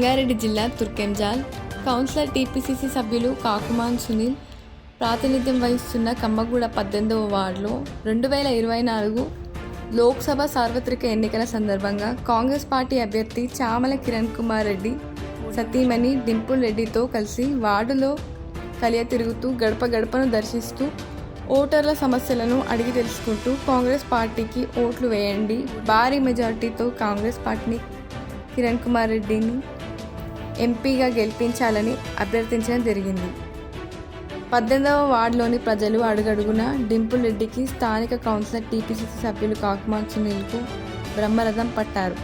రంగారెడ్డి జిల్లా Turkenjal. Councillor TPCC సభ్యులు కాకుమాన్ సునీల్ ప్రాతినిధ్యం వహిస్తున్న కమ్మగూడ పద్దెనిమిదవ వార్డులో రెండు వేల ఇరవై నాలుగు లోక్సభ సార్వత్రిక ఎన్నికల సందర్భంగా కాంగ్రెస్ పార్టీ అభ్యర్థి చామల కిరణ్ కుమార్ రెడ్డి సతీమణి డింపుల్ రెడ్డితో కలిసి వార్డులో కలియ తిరుగుతూ గడప గడపను దర్శిస్తూ ఓటర్ల సమస్యలను అడిగి తెలుసుకుంటూ కాంగ్రెస్ పార్టీకి ఓట్లు వేయండి భారీ మెజార్టీతో కాంగ్రెస్ పార్టీని కిరణ్ కుమార్ రెడ్డిని ఎంపీగా గెలిపించాలని అభ్యర్థించడం జరిగింది. పద్దెనిమిదవ వార్డులోని ప్రజలు అడుగడుగున డింపుల్ రెడ్డికి స్థానిక కౌన్సిలర్ టీపీసీసీ సభ్యులు కాకుమార్ సునీల్కు బ్రహ్మరథం పట్టారు.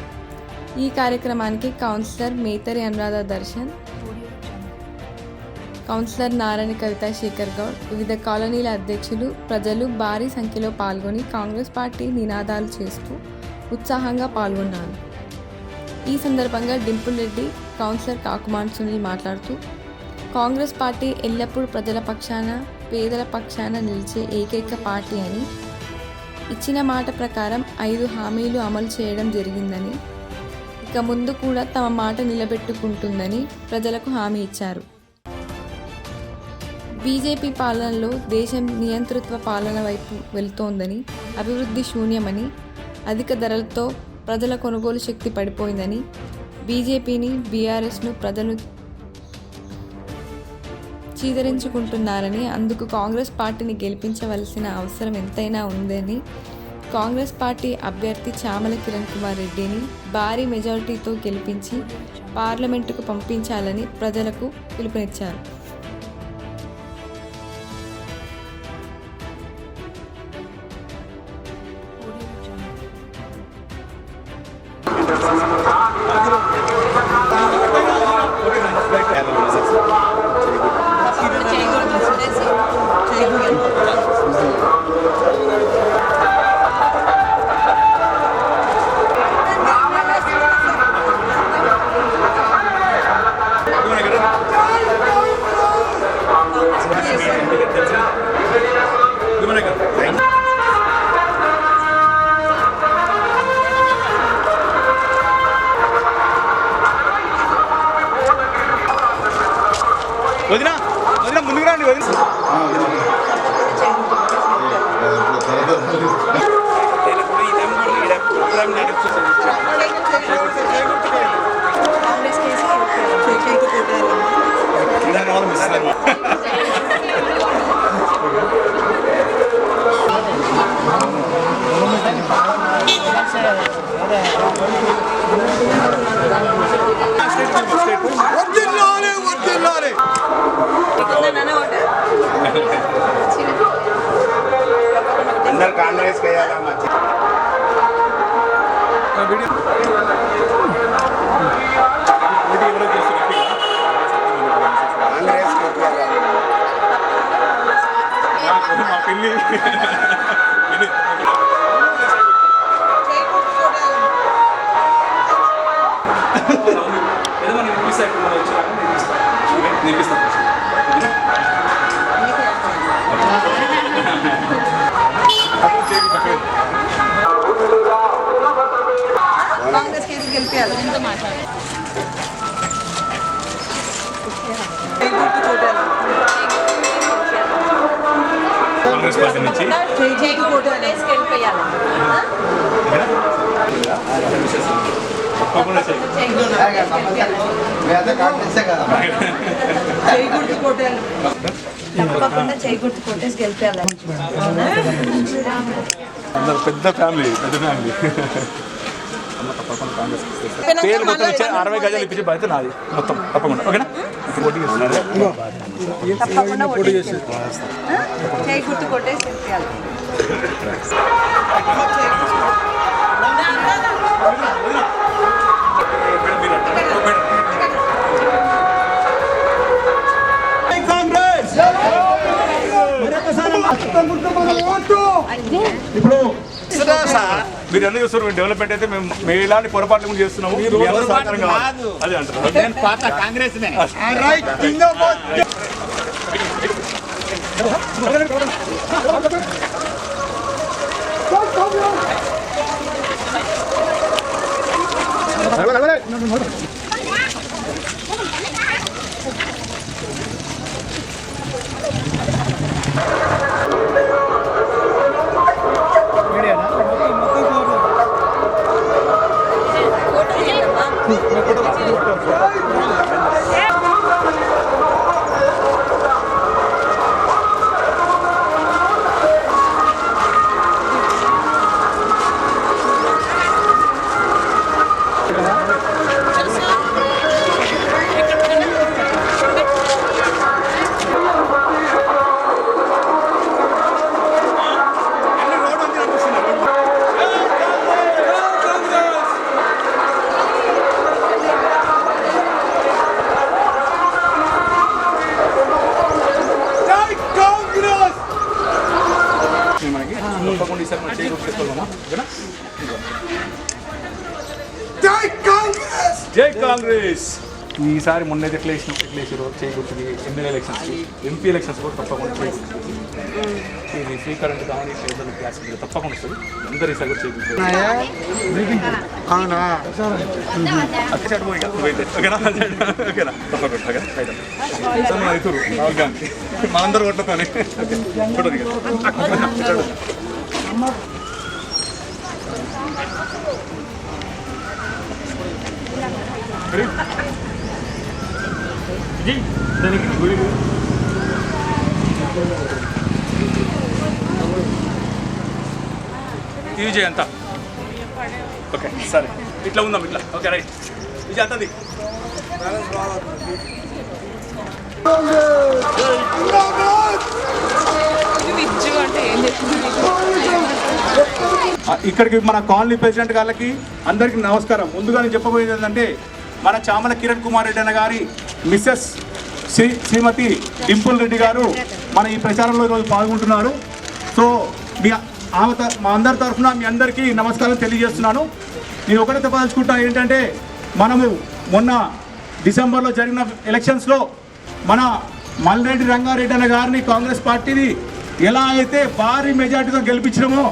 ఈ కార్యక్రమానికి కౌన్సిలర్ మేతరి అనురాధ దర్శన్ కౌన్సిలర్ నారాయణ కవిత శేఖర్ గౌడ్ వివిధ కాలనీల అధ్యక్షులు ప్రజలు భారీ సంఖ్యలో పాల్గొని కాంగ్రెస్ పార్టీ నినాదాలు చేస్తూ ఉత్సాహంగా పాల్గొన్నారు. ఈ సందర్భంగా డింపుల్ రెడ్డి కౌన్సిలర్ కాకుమాన్ సునీల్ మాట్లాడుతూ కాంగ్రెస్ పార్టీ ఎల్లప్పుడూ ప్రజల పక్షాన పేదల పక్షాన నిలిచే ఏకైక పార్టీ అని ఇచ్చిన మాట ప్రకారం ఐదు హామీలు అమలు చేయడం జరిగిందని ఇక ముందు కూడా తమ మాట నిలబెట్టుకుంటుందని ప్రజలకు హామీ ఇచ్చారు. బీజేపీ పాలనలో దేశం నియంతృత్వ పాలన వైపు వెళ్తోందని అభివృద్ధి శూన్యమని అధిక ధరలతో ప్రజల కొనుగోలు శక్తి పడిపోయిందని బీజేపీని బీఆర్ఎస్ను ప్రజలు చీదరించుకుంటున్నారని అందుకు కాంగ్రెస్ పార్టీని గెలిపించవలసిన అవసరం ఎంతైనా ఉందని కాంగ్రెస్ పార్టీ అభ్యర్థి చామల కిరణ్ కుమార్ రెడ్డిని భారీ మెజారిటీతో గెలిపించి పార్లమెంటుకు పంపించాలని ప్రజలకు పిలుపునిచ్చారు. time negative నేర్పిస్తా నేర్పిస్తా కాంగ్రెస్ కేసు గెలిపారు ఎంతో మాట్లాడారు పార్టీ నుంచి. తప్పకుండా చేయకూడదు అందరు పెద్ద ఫ్యామిలీ పెద్ద ఫ్యామిలీ. పేరు మొత్తం ఇచ్చే అరవై గజాలు ఇప్పించే బాధ్యత నాది మొత్తం. తప్పకుండా. ఓకేనా? పోటీ చేస్తున్నారు తప్పకుండా ఓటు చేయకూడదు కొట్టేసి గెలిపారు ఇప్పుడు మీరు ఎందుకు చూస్తారు? డెవలప్మెంట్ అయితే మేము మేము ఇలాంటి పొరపాట్లు కూడా చేస్తున్నాము. అదే అంటారు. కాంగ్రెస్ జై కాంగ్రెస్ ఈసారి మొన్న ఎట్లా వేసిన ఎట్లా వేసారు చేయకూర్చుని ఎమ్మెల్యే ఎలక్షన్స్ ఎంపీ ఎలక్షన్స్ కూడా తప్పకుండా చేయకూర్చుంది ఇది ఫ్రీ కరెంట్ కావాలి పేదలు గ్యాస్ బిల్లు తప్పకుండా వస్తుంది అందరు ఈసారి కూడా చేయకూర్చుంది అక్కడ సైడ్ పోయి కదా, దానికి గుడి అంతా. ఓకే సరే. ఇట్లా ఉందాం ఇట్లా. Okay right. ఇది అంతది ఇక్కడికి మన కాలనీ ప్రెసిడెంట్ గారికి అందరికీ నమస్కారం. ముందుగా నేను చెప్పబోయేది ఏంటంటే మన చామల కిరణ్ కుమార్ రెడ్డి అన్న గారి మిస్సెస్ శ్రీ శ్రీమతి డింపుల్ రెడ్డి గారు మన ఈ ప్రచారంలో ఈరోజు పాల్గొంటున్నారు. సో మీ ఆమె త- మా అందరి తరఫున మీ అందరికీ నమస్కారం తెలియజేస్తున్నాను. నేను ఒకటే చెప్పదలుచుకుంటా ఏంటంటే మనము మొన్న డిసెంబర్లో జరిగిన ఎలక్షన్స్లో మన మల్రెడ్డి రంగారెడ్డి అన్న గారిని కాంగ్రెస్ పార్టీని ఎలా అయితే భారీ మెజార్టీతో గెలిపించినామో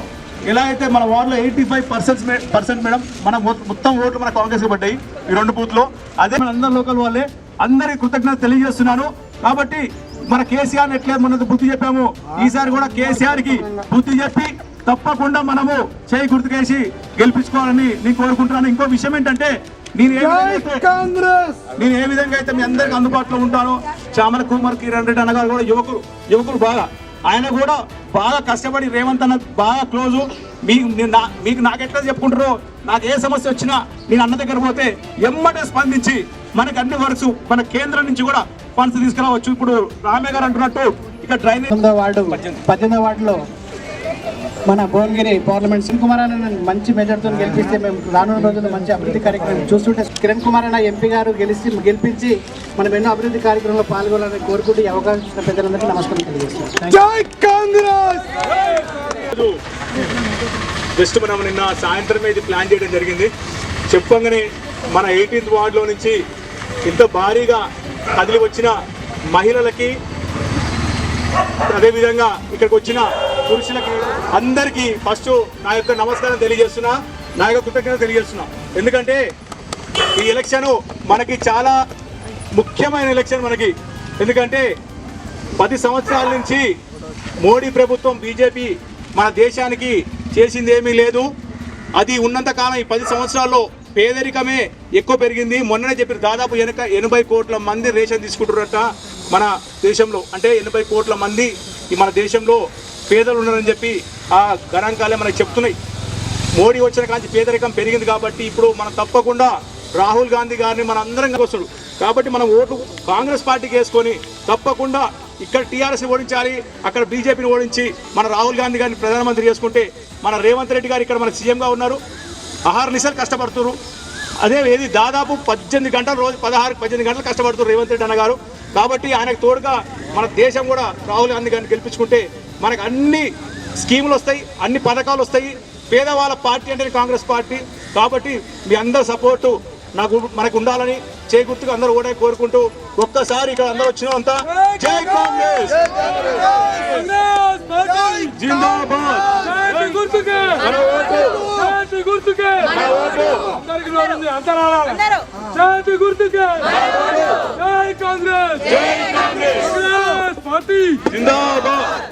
ఎలా అయితే మన వార్డులో eighty five percent percent madam మన మొత్తం ఓట్లు మన కాంగ్రెస్ పడ్డాయి ఈ రెండు బూత్లో. అదే మన అందరు లోకల్ వాళ్ళే. అందరికి కృతజ్ఞత తెలియజేస్తున్నాను. కాబట్టి మన కేసీఆర్ ఎట్లా మొన్న బుద్ధి చెప్పాము ఈసారి కూడా కేసీఆర్కి బుద్ధి చెప్పి తప్పకుండా మనము చేయి గుర్తుకేసి గెలిపించుకోవాలని నేను కోరుకుంటున్నాను. ఇంకో విషయం ఏంటంటే నేను ఏ విధంగా అయితే- నేను ఏ విధంగా అయితే మీ అందరికి అందుబాటులో ఉంటానో చామల కుమార్ కిరణ్ రెడ్డి అన్నగారు కూడా యువకులు యువకులు బాగా. ఆయన కూడా బాగా కష్టపడి రేవంత్ అన్న బాగా క్లోజు. మీకు నా- మీకు నాకెట్లా చెప్పుకుంటారో నాకు ఏ సమస్య వచ్చినా నేను అన్న దగ్గర పోతే ఎమ్మటే స్పందించి మనకు అన్ని వర్క్స్ మన కేంద్రం నుంచి కూడా ఫండ్స్ తీసుకురావచ్చు. ఇప్పుడు రామే గారు అంటున్నట్టు ఇక డ్రైనేజ్ వార్డు పద్దెనిమిదో వార్డులో మన భువనగిరి పార్లమెంట్ కిరణ్ కుమార్ అన్న మంచి మెజార్టీతో గెలిపిస్తే మేము రానున్న రోజుల్లో మంచి అభివృద్ధి కార్యక్రమం చూస్తుంటే కిరణ్ కుమార్ అన్న ఎంపీ గారు గెలిచి గెలిపించి మనం ఎన్నో అభివృద్ధి కార్యక్రమంలో పాల్గొనాలని కోరుకుంటూ ఈ అవకాశం ఇచ్చిన పెద్దలందరికీ నమస్కారం తెలియజేస్తున్నాం జస్ట్ మనం నిన్న సాయంత్రమే ఇది ప్లాన్ చేయడం జరిగింది. చెప్పంగానే మన ఎయిటీన్త్ వార్డులో నుంచి ఇంత భారీగా కదిలి వచ్చిన మహిళలకి అదేవిధంగా ఇక్కడికి వచ్చిన పురుషులకి అందరికీ ఫస్ట్ నా యొక్క నమస్కారం తెలియజేస్తున్నా నా యొక్క కృతజ్ఞత తెలియజేస్తున్నా. ఎందుకంటే ఈ ఎలక్షన్ మనకి చాలా ముఖ్యమైన ఎలక్షన్ మనకి. ఎందుకంటే పది సంవత్సరాల నుంచి మోడీ ప్రభుత్వం బీజేపీ మన దేశానికి చేసింది ఏమీ లేదు. అది ఉన్నంతకాలం ఈ పది సంవత్సరాల్లో పేదరికమే ఎక్కువ పెరిగింది. మొన్ననే చెప్పారు దాదాపు వెనక ఎనభై కోట్ల మంది రేషన్ తీసుకుంటున్నట్ట మన దేశంలో. అంటే ఎనభై కోట్ల మంది ఈ మన దేశంలో పేదలు ఉన్నారని చెప్పి ఆ గణాంకాలే మనకు చెప్తున్నాయి. మోడీ వచ్చిన కాంచి పేదరికం పెరిగింది కాబట్టి ఇప్పుడు మనం తప్పకుండా రాహుల్ గాంధీ గారిని మన అందరం వస్తుడు కాబట్టి మనం ఓటు కాంగ్రెస్ పార్టీకి వేసుకొని తప్పకుండా ఇక్కడ టీఆర్ఎస్ని ఓడించాలి అక్కడ బీజేపీని ఓడించి మన రాహుల్ గాంధీ గారిని ప్రధానమంత్రి చేసుకుంటే మన రేవంత్ రెడ్డి గారు ఇక్కడ మన సీఎంగా ఉన్నారు. ఆహార కష్టపడుతున్నారు అదే ఏది దాదాపు పద్దెనిమిది గంటలు రోజు పదహారు పద్దెనిమిది గంటలు కష్టపడుతున్నారు రేవంత్ రెడ్డి అన్నగారు కాబట్టి ఆయనకు తోడుగా మన దేశం కూడా రాహుల్ గాంధీ గారిని గెలిపించుకుంటే మనకు అన్ని స్కీములు వస్తాయి అన్ని పథకాలు వస్తాయి. పేదవాళ్ళ పార్టీ అంటే కాంగ్రెస్ పార్టీ. కాబట్టి మీ అందరి సపోర్టు నాకు మనకు ఉండాలని చేకూర్తుగా అందరూ ఓడే కోరుకుంటూ ఒక్కసారి ఇక్కడ అందరూ వచ్చిన అంతా జై కాంగ్రెస్! జిందాబాద్ మన ఓటు! మన ఓటు! అందరూ! జిందాబాద్!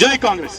జై కాంగ్రెస్!